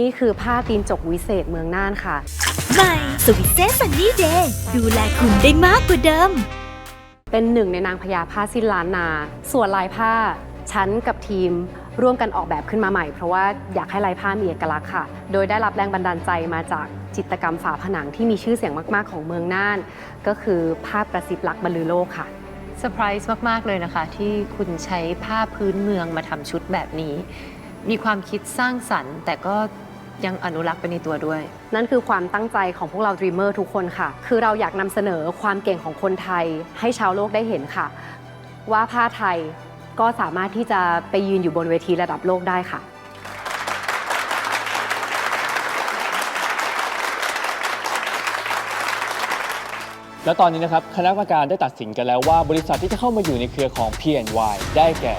นี่คือผ้าตีนจกวิเศษเมืองน่านค่ะ ใหม่สวิเซซันนี่เดย์ดูแลคุณได้มากกว่าเดิม เป็นหนึ่งในนางพญาผ้าสิ้นล้านนา ส่วนลายผ้าฉันกับทีมร่วมกันออกแบบขึ้นมาใหม่ เพราะว่าอยากให้ลายผ้ามีเอกลักษณ์ค่ะ โดยได้รับแรงบันดาลใจมาจากจิตรกรรมฝาผนังที่มีชื่อเสียงมาก ๆ ของเมืองน่าน ก็คือภาพกระซิบรักบรรลือโลกค่ะเซอร์ไพรส์มาก ๆ เลยนะคะ ที่คุณใช้ผ้าพื้นเมืองมาทำชุดแบบนี้ มีความคิดสร้างสรรค์ แต่ก็ ยังอนุรักษ์ไปในตัวด้วย นั่นคือความตั้งใจของพวกเราด e ีมเมอร์ทุกคนค่ะ คือเราอยากนำเสนอความเก่งของคนไทยให้ชาวโลกได้เห็นค่ะ ว่าผ้าไทยก็สามารถที่จะไปยืนอยู่บนเวทีระดับโลกได้ค่ะ แล้วตอนนี้นะครับคณะกรรมการได้ตัดสินกันแล้วว่าบริษัทที่จะเข้ามาอยู่ในเครือของ P&Y ได้แก่